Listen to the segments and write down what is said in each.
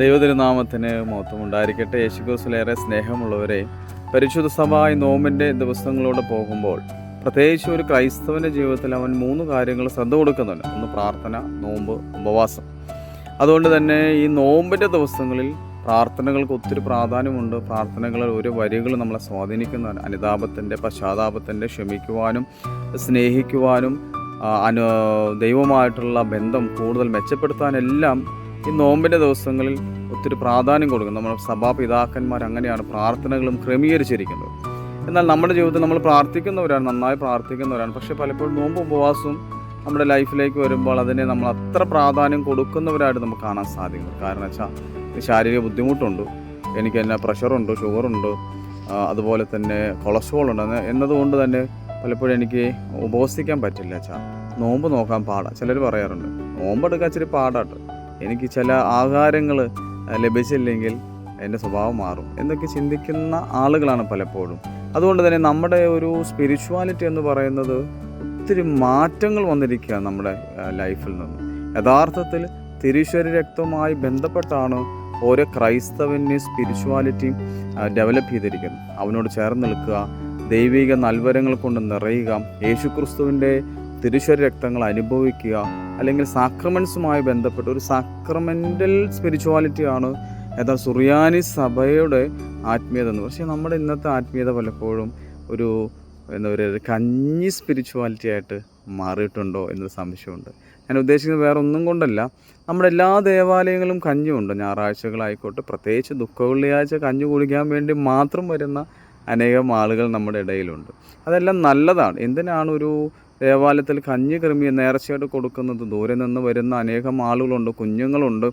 ദൈവതിരുനാമത്തിന് മഹത്വം ഉണ്ടായിരിക്കട്ടെ യേശുക്രിസ്തുലേറെ സ്നേഹമുള്ളവരെ പരിശുദ്ധ സഭ ഈ ദിവസങ്ങളിലൂടെ പോകുമ്പോൾ പ്രത്യേകിച്ച് ഒരു ക്രൈസ്തവന്റെ ജീവിതത്തിൽ അവൻ മൂന്ന് കാര്യങ്ങൾ ശ്രദ്ധ കൊടുക്കുന്നുണ്ട്. ഒന്ന് പ്രാർത്ഥന നോമ്പ് ഉപവാസം. അതുകൊണ്ട് തന്നെ ഈ നോമ്പിന്റെ ദിവസങ്ങളിൽ പ്രാർത്ഥനകൾക്ക് ഒത്തിരി പ്രാധാന്യമുണ്ട്. പ്രാർത്ഥനകൾ ഒരു വരികൾ നമ്മളെ സ്വാധീനിക്കുന്നതാണ്. അനുതാപത്തിന്റെ പശ്ചാത്താപത്തിന്റെ ക്ഷമിക്കുവാനും സ്നേഹിക്കുവാനും അനു ദൈവമായിട്ടുള്ള ബന്ധം കൂടുതൽ മെച്ചപ്പെടുത്താനെല്ലാം ഈ നോമ്പിന്റെ ദിവസങ്ങളിൽ ഒത്തിരി പ്രാധാന്യം കൊടുക്കും. നമ്മുടെ സഭാപിതാക്കന്മാർ അങ്ങനെയാണ് പ്രാർത്ഥനകളും ക്രമീകരിച്ചിരിക്കുന്നത്. എന്നാൽ നമ്മുടെ ജീവിതത്തിൽ നമ്മൾ പ്രാർത്ഥിക്കുന്നവരാണ് നന്നായി പ്രാർത്ഥിക്കുന്നവരാണ്. പക്ഷേ പലപ്പോഴും നോമ്പ് ഉപവാസവും നമ്മുടെ ലൈഫിലേക്ക് വരുമ്പോൾ അതിനെ നമ്മൾ അത്ര പ്രാധാന്യം കൊടുക്കുന്നവരായിട്ട് നമുക്ക് കാണാൻ സാധിക്കും. കാരണം വെച്ചാൽ ശാരീരിക ബുദ്ധിമുട്ടുണ്ട് എനിക്ക് തന്നെ പ്രഷറുണ്ട് ഷുഗറുണ്ട് അതുപോലെ തന്നെ കൊളസ്ട്രോൾ ഉണ്ട് എന്നതുകൊണ്ട് തന്നെ പലപ്പോഴും എനിക്ക് ഉപവസിക്കാൻ പറ്റില്ല. ചാ നോമ്പ് നോക്കാൻ പാടാ. ചിലർ പറയാറുണ്ട് നോമ്പെടുക്കാൻ ഇച്ചിരി പാടാട്ട്. എനിക്ക് ചില ആഹാരങ്ങൾ ലഭിച്ചില്ലെങ്കിൽ എന്റെ സ്വഭാവം മാറും എന്നൊക്കെ ചിന്തിക്കുന്ന ആളുകളാണ് പലപ്പോഴും. അതുകൊണ്ട് തന്നെ നമ്മുടെ ഒരു സ്പിരിച്വാലിറ്റി എന്ന് പറയുന്നത് ഒത്തിരി മാറ്റങ്ങൾ വന്നിരിക്കുകയാണ് നമ്മുടെ ലൈഫിൽ നിന്ന്. യഥാർത്ഥത്തിൽ തിരുശ്വരി രക്തവുമായി ബന്ധപ്പെട്ടാണ് ഓരോ ക്രൈസ്തവന്റെ സ്പിരിച്വാലിറ്റിയും ഡെവലപ്പ് ചെയ്തിരിക്കുന്നത്. അവനോട് ചേർന്ന് നിൽക്കുക ദൈവിക നൽവരങ്ങൾ കൊണ്ട് നിറയുക യേശുക്രിസ്തുവിന്റെ തിരുശ്വരി രക്തങ്ങൾ അനുഭവിക്കുക അല്ലെങ്കിൽ സാക്രമെൻസുമായി ബന്ധപ്പെട്ട ഒരു സാക്രമെന്റൽ സ്പിരിച്വാലിറ്റിയാണ് യഥാ സുറിയാനി സഭയുടെ ആത്മീയത എന്ന് പക്ഷേ നമ്മുടെ ഇന്നത്തെ ആത്മീയത പലപ്പോഴും ഒരു എന്താ പറയുക കഞ്ഞി സ്പിരിച്വാലിറ്റി ആയിട്ട് മാറിയിട്ടുണ്ടോ എന്നൊരു സംശയമുണ്ട്. ഞാൻ ഉദ്ദേശിക്കുന്നത് വേറെ ഒന്നും കൊണ്ടല്ല. നമ്മുടെ എല്ലാ ദേവാലയങ്ങളും കഞ്ഞിയുണ്ട്. ഞായറാഴ്ചകളായിക്കോട്ടെ പ്രത്യേകിച്ച് ദുഃഖ വെള്ളിയാഴ്ച കഞ്ഞി കുടിക്കാൻ വേണ്ടി മാത്രം വരുന്ന അനേകം ആളുകൾ നമ്മുടെ ഇടയിലുണ്ട്. അതെല്ലാം നല്ലതാണ്. എന്തിനാണ് ഒരു ദേവാലയത്തിൽ കഞ്ഞി കൃമിയെ നേർച്ചയായിട്ട് കൊടുക്കുന്നത്. ദൂരെ നിന്ന് വരുന്ന അനേകം ആളുകളുണ്ട് കുഞ്ഞുങ്ങളുണ്ട്.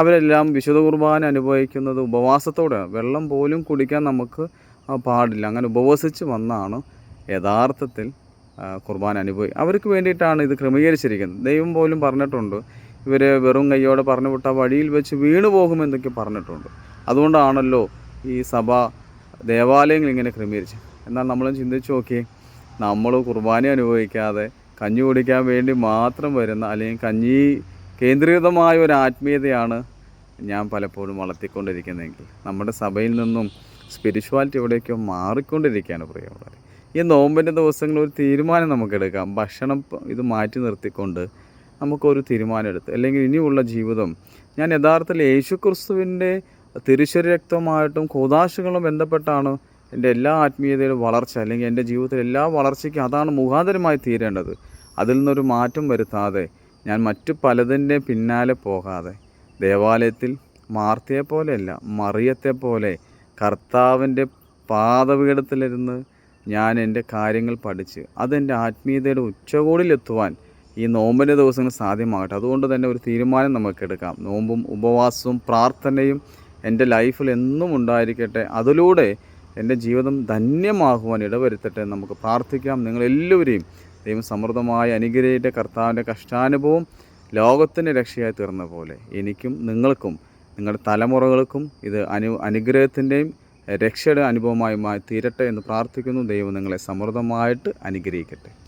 അവരെല്ലാം വിശുദ്ധ കുർബാന അനുഭവിക്കുന്നത് ഉപവാസത്തോടെ. വെള്ളം പോലും കുടിക്കാൻ നമുക്ക് പാടില്ല. അങ്ങനെ ഉപവസിച്ച് വന്നാണ് യഥാർത്ഥത്തിൽ കുർബാന അനുഭവി അവർക്ക് വേണ്ടിയിട്ടാണ് ഇത് ക്രമീകരിച്ചിരിക്കുന്നത്. ദൈവം പോലും പറഞ്ഞിട്ടുണ്ട് ഇവർ വെറും കൈയോടെ പറഞ്ഞു വിട്ട വഴിയിൽ വെച്ച് വീണു പോകുമെന്നൊക്കെ പറഞ്ഞിട്ടുണ്ട്. അതുകൊണ്ടാണല്ലോ ഈ സഭ ദേവാലയങ്ങൾ ഇങ്ങനെ ക്രമീകരിച്ചത്. എന്നാൽ നമ്മളും ചിന്തിച്ചു നോക്കി നമ്മൾ കുർബാന അനുഭവിക്കാതെ കഞ്ഞി കുടിക്കാൻ വേണ്ടി മാത്രം വരുന്ന അല്ലെങ്കിൽ കഞ്ഞി കേന്ദ്രീകൃതമായ ഒരു ആത്മീയതയാണ് ഞാൻ പലപ്പോഴും വളർത്തിക്കൊണ്ടിരിക്കുന്നതെങ്കിൽ. നമ്മുടെ സഭയിൽ നിന്നും സ്പിരിച്വാലിറ്റി എവിടേക്കോ മാറിക്കൊണ്ടിരിക്കുകയാണ് പ്രിയമുള്ളവർ ഈ നോമ്പിന്റെ ദിവസങ്ങളിൽ ഒരു തീരുമാനം നമുക്കെടുക്കാം. ഭക്ഷണം ഇത് മാറ്റി നിർത്തിക്കൊണ്ട് നമുക്കൊരു തീരുമാനം എടുത്ത്. അല്ലെങ്കിൽ ഇനിയുള്ള ജീവിതം ഞാൻ യഥാർത്ഥത്തിൽ യേശു ക്രിസ്തുവിന്റെ തിരുശരീര രക്തമായിട്ടും കൂതാശകളും ബന്ധപ്പെട്ടാണ് എന്റെ എല്ലാ ആത്മീയതയിലും വളർച്ച അല്ലെങ്കിൽ എന്റെ ജീവിതത്തിലെ എല്ലാ വളർച്ചയ്ക്കും അതാണ് മുഖാന്തരമായി തീരേണ്ടത്. അതിൽ നിന്നൊരു മാറ്റം വരുത്താതെ ഞാൻ മറ്റു പലതിന്റെ പിന്നാലെ പോകാതെ ദേവാലയത്തിൽ മാർത്തയെ പോലെയല്ല മറിയത്തെ പോലെ കർത്താവിന്റെ പാതപീഠത്തിലിരുന്ന് ഞാൻ എന്റെ കാര്യങ്ങൾ പഠിച്ച് അതെന്റെ ആത്മീയതയുടെ ഉച്ചകോടിലെത്തുവാൻ ഈ നോമ്പിന്റെ ദിവസങ്ങൾ സാധ്യമാകട്ടെ. അതുകൊണ്ട് തന്നെ ഒരു തീരുമാനം നമുക്കെടുക്കാം നോമ്പും ഉപവാസവും പ്രാർത്ഥനയും എന്റെ ലൈഫിൽ എന്നും ഉണ്ടായിരിക്കട്ടെ. അതിലൂടെ എന്റെ ജീവിതം ധന്യമാകുവാൻ ഇടവരുത്തട്ടെ നമുക്ക് പ്രാർത്ഥിക്കാം. നിങ്ങളെല്ലാവരെയും ദൈവം സമൃദ്ധമായ അനുഗ്രഹിച്ച കർത്താവിന്റെ കഷ്ടാനുഭവം ലോകത്തിന്റെ രക്ഷയായി തീർന്ന പോലെ എനിക്കും നിങ്ങൾക്കും നിങ്ങളുടെ തലമുറകൾക്കും ഇത് അനു അനുഗ്രഹത്തിന്റെയും രക്ഷയുടെ അനുഭവമായി തീരട്ടെ എന്ന് പ്രാർത്ഥിക്കുന്നു. ദൈവം നിങ്ങളെ സമൃദ്ധമായിട്ട് അനുഗ്രഹിക്കട്ടെ.